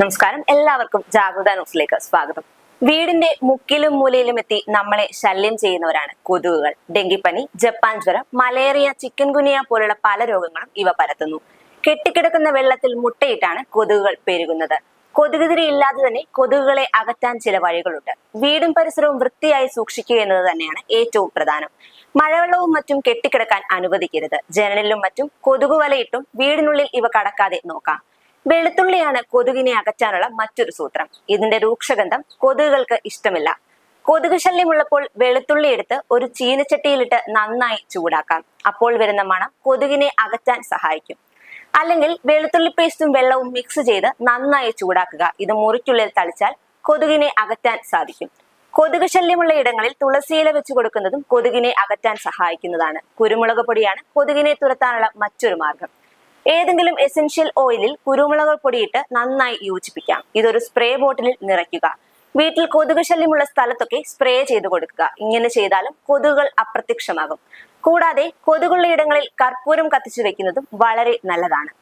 നമസ്കാരം. എല്ലാവർക്കും ജാഗ്രത ന്യൂസിലേക്ക് സ്വാഗതം. വീടിന്റെ മുക്കിലും മൂലയിലും എത്തി നമ്മളെ ശല്യം ചെയ്യുന്നവരാണ് കൊതുകുകൾ. ഡെങ്കിപ്പനി ജപ്പാൻ ജ്വരം മലേറിയ ചിക്കൻ ഗുനിയ പോലുള്ള പല രോഗങ്ങളും ഇവ പരത്തുന്നു. കെട്ടിക്കിടക്കുന്ന വെള്ളത്തിൽ മുട്ടയിട്ടാണ് കൊതുകുകൾ പെരുകുന്നത്. കൊതുകുതിരി ഇല്ലാതെ തന്നെ കൊതുകുകളെ അകറ്റാൻ ചില വഴികളുണ്ട്. വീടും പരിസരവും വൃത്തിയായി സൂക്ഷിക്കുക എന്നത് തന്നെയാണ് ഏറ്റവും പ്രധാനം. മഴവെള്ളവും മറ്റും കെട്ടിക്കിടക്കാൻ അനുവദിക്കരുത്. ജനലിലും മറ്റും കൊതുകു വലയിട്ടും വീടിനുള്ളിൽ ഇവ കടക്കാതെ നോക്കാം. വെളുത്തുള്ളിയാണ് കൊതുകിനെ അകറ്റാനുള്ള മറ്റൊരു സൂത്രം. ഇതിന്റെ രൂക്ഷഗന്ധം കൊതുകുകൾക്ക് ഇഷ്ടമില്ല. കൊതുക് ശല്യമുള്ളപ്പോൾ വെളുത്തുള്ളി എടുത്ത് ഒരു ചീനച്ചട്ടിയിലിട്ട് നന്നായി ചൂടാക്കാം. അപ്പോൾ വരുന്ന മണം കൊതുകിനെ അകറ്റാൻ സഹായിക്കും. അല്ലെങ്കിൽ വെളുത്തുള്ളി പേസ്റ്റും വെള്ളവും മിക്സ് ചെയ്ത് നന്നായി ചൂടാക്കുക. ഇത് മുറിക്കുള്ളിൽ തളിച്ചാൽ കൊതുകിനെ അകറ്റാൻ സാധിക്കും. കൊതുക് ശല്യമുള്ള ഇടങ്ങളിൽ തുളസിയില വെച്ച് കൊടുക്കുന്നതും കൊതുകിനെ അകറ്റാൻ സഹായിക്കുന്നതാണ്. കുരുമുളക് പൊടിയാണ് കൊതുകിനെ തുരത്താനുള്ള മറ്റൊരു മാർഗം. ഏതെങ്കിലും എസെൻഷ്യൽ ഓയിലിൽ കുരുമുളക് പൊടിയിട്ട് നന്നായി യോജിപ്പിക്കാം. ഇതൊരു സ്പ്രേ ബോട്ടിലിൽ നിറയ്ക്കുക. വീട്ടിൽ കൊതുക് ശല്യമുള്ള സ്ഥലത്തൊക്കെ സ്പ്രേ ചെയ്ത് കൊടുക്കുക. ഇങ്ങനെ ചെയ്താലും കൊതുകുകൾ അപ്രത്യക്ഷമാകും. കൂടാതെ കൊതുകുള്ള ഇടങ്ങളിൽ കർപ്പൂരം കത്തിച്ചു വെക്കുന്നതും വളരെ നല്ലതാണ്.